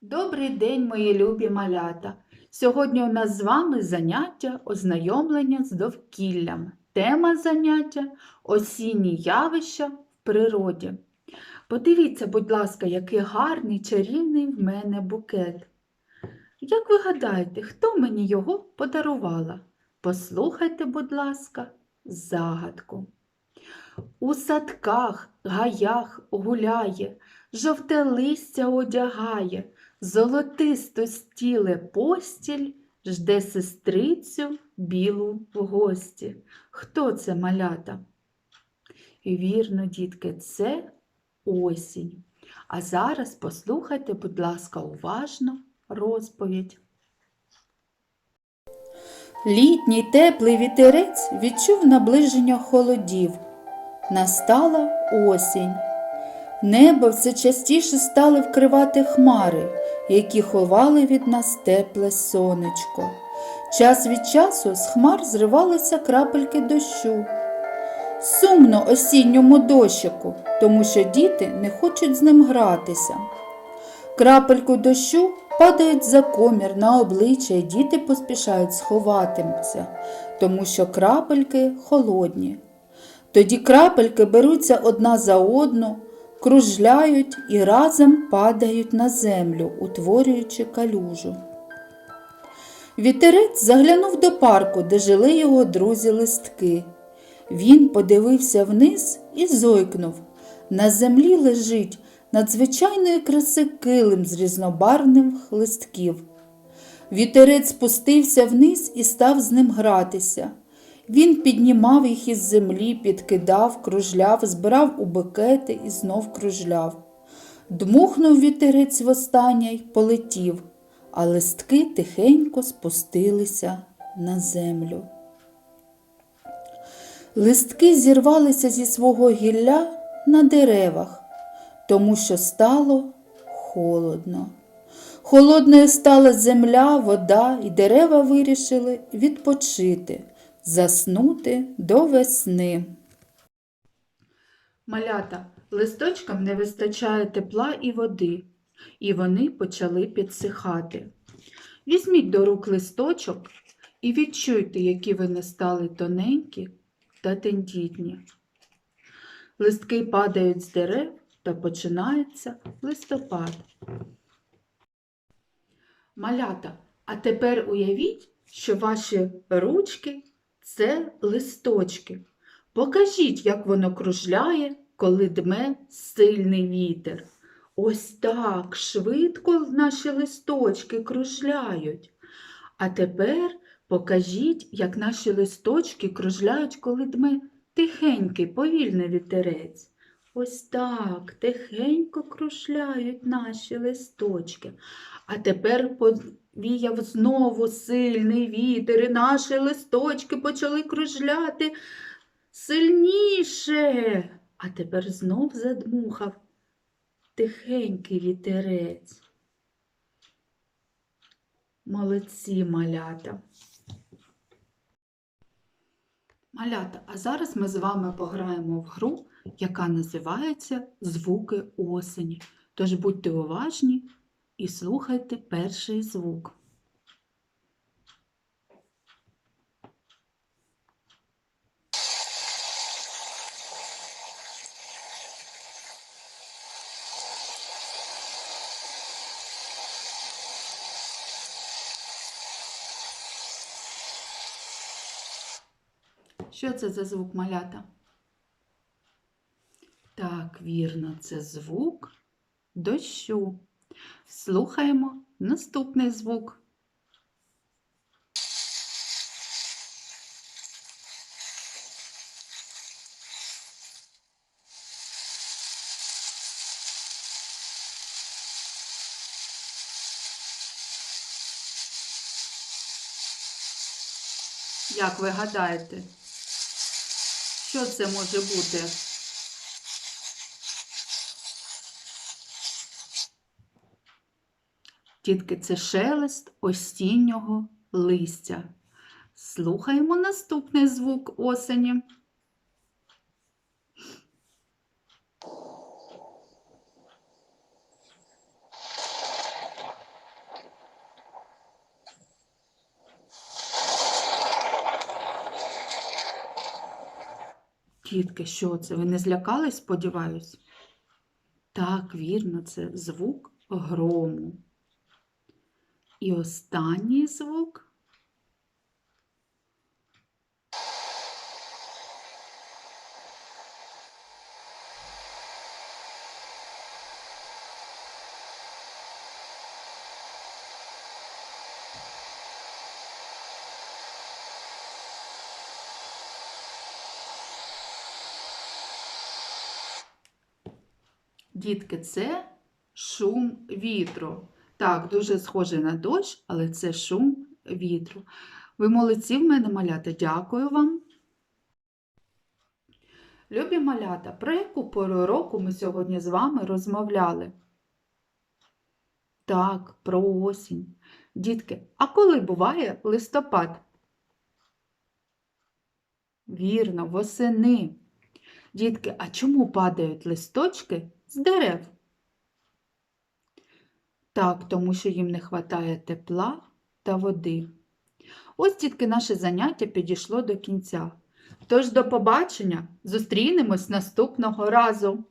Добрий день, мої любі малята! Сьогодні у нас з вами заняття ознайомлення з довкіллям. Тема заняття осінні явища в природі. Подивіться, будь ласка, який гарний чарівний в мене букет. Як ви гадаєте, хто мені його подарувала? Послухайте, будь ласка, загадку. У садках, гаях гуляє, жовте листя одягає, золотисто стіле постіль, жде сестрицю білу в гості. Хто це малята? Вірно, дітки, це осінь. А зараз послухайте, будь ласка, уважно розповідь. Літній теплий вітерець відчув наближення холодів. Настала осінь. Небо все частіше стали вкривати хмари, які ховали від нас тепле сонечко. Час від часу з хмар зривалися крапельки дощу. Сумно осінньому дощику, тому що діти не хочуть з ним гратися. Крапельку дощу падають за комір на обличчя, і діти поспішають сховатися, тому що крапельки холодні. Тоді крапельки беруться одна за одну, кружляють і разом падають на землю, утворюючи калюжу. Вітерець заглянув до парку, де жили його друзі-листки. Він подивився вниз і зойкнув. На землі лежить надзвичайної краси килим з різнобарвних листків. Вітерець спустився вниз і став з ним гратися. Він піднімав їх із землі, підкидав, кружляв, збирав у букети і знов кружляв. Дмухнув вітерець востаннє й полетів, а листки тихенько спустилися на землю. Листки зірвалися зі свого гілля на деревах, тому що стало холодно. Холодною стала земля, вода, і дерева вирішили відпочити, заснути до весни. Малята, листочкам не вистачає тепла і води, і вони почали підсихати. Візьміть до рук листочок і відчуйте, які вони стали тоненькі та тендітні. Листки падають з дерев та починається листопад. Малята, а тепер уявіть, що ваші ручки це листочки. Покажіть, як воно кружляє, коли дме сильний вітер. Ось так швидко наші листочки кружляють. А тепер покажіть, як наші листочки кружляють, коли дме тихенький, повільний вітерець. Ось так тихенько кружляють наші листочки. А тепер повіяв знову сильний вітер, і наші листочки почали кружляти сильніше. А тепер знов задмухав тихенький вітерець. Молодці малята. Малята, а зараз ми з вами пограємо в гру, яка називається Звуки осені. Тож будьте уважні і слухайте перший звук. Що це за звук малята? Так, вірно, це звук дощу. Слухаємо наступний звук. Як ви гадаєте, що це може бути? Дітки, це шелест осіннього листя. Слухаємо наступний звук осені. Тітки, що це? Ви не злякались, сподіваюсь? Так, вірно, це звук грому. І останній звук. Дітки, це шум вітру. Так, дуже схоже на дощ, але це шум вітру. Ви молодці в мене малята, дякую вам. Любі малята, про яку пору року ми сьогодні з вами розмовляли? Так, про осінь. Дітки, а коли буває листопад? Вірно, восени. Дітки, а чому падають листочки з дерев? Так, тому що їм не вистачає тепла та води. Ось тільки наше заняття підійшло до кінця. Тож до побачення, зустрінемось наступного разу.